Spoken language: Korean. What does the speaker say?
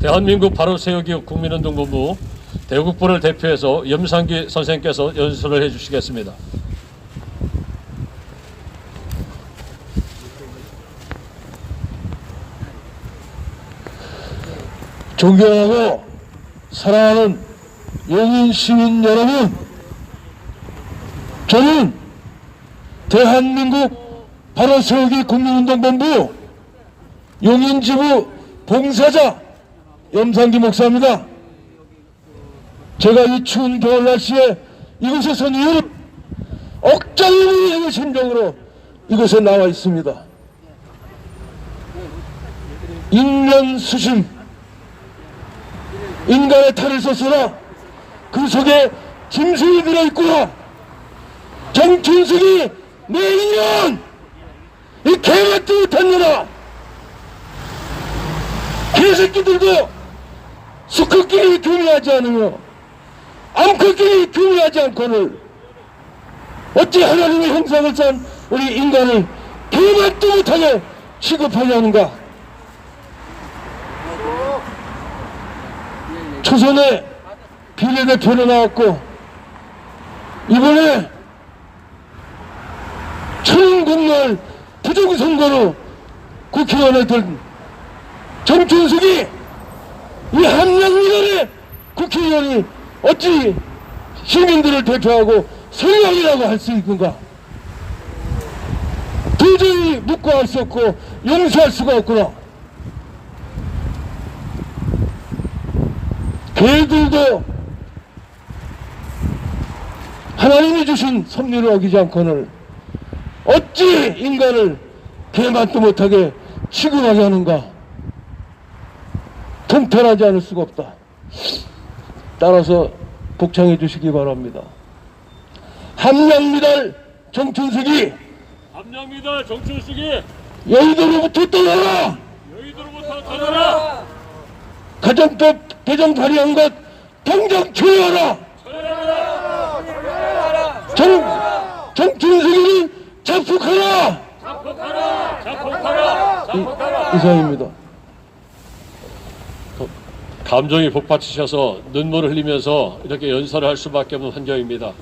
대한민국 바로 세우기 국민운동본부 대국부를 대표해서 염상기 선생께서 연설을 해주시겠습니다. 존경하고 사랑하는 용인 시민 여러분, 저는 대한민국 바로 세우기 국민운동본부 용인지부 봉사자 염상기 목사입니다. 제가 이 추운 겨울 날씨에 이곳에 선 이유는 억장의 심정으로 이곳에 나와 있습니다. 인면수심 인간의 탈을 썼으나 그 속에 짐승이 들어있구나 정춘숙이 내 인연 이 개같지 못한 년아 개새끼들도 수컷끼리 교미하지 않으며 암컷끼리 교미하지 않고는 어찌 하나님의 형상을 싼 우리 인간을 개맛도 못하게 취급하냐는가? 초선에 비례대표로 나왔고 이번에 천공날 부정선거로 국회의원에 든 정춘숙이 이 한명민원의 국회의원이 어찌 시민들을 대표하고 선량이라고 할 수 있는가? 도저히 묵과할 수 없고 용서할 수가 없구나. 개들도 하나님이 주신 섭리를 어기지 않고는 어찌 인간을 개맛도 못하게 취급하게 하는가? 통탄하지 않을 수가 없다 따라서 복창해 주시기 바랍니다. 함량미달 정춘숙이 함량미달 정춘숙이 여의도로부터 떠나라! 여의도로부터 떠나라! 가정법 개정 발의한 것 당장 조회하라! 정, 자폭하라 자폭하라! 자폭하라! 자폭하라! 이상입니다 감정이 복받치셔서 눈물을 흘리면서 이렇게 연설을 할 수밖에 없는 환경입니다.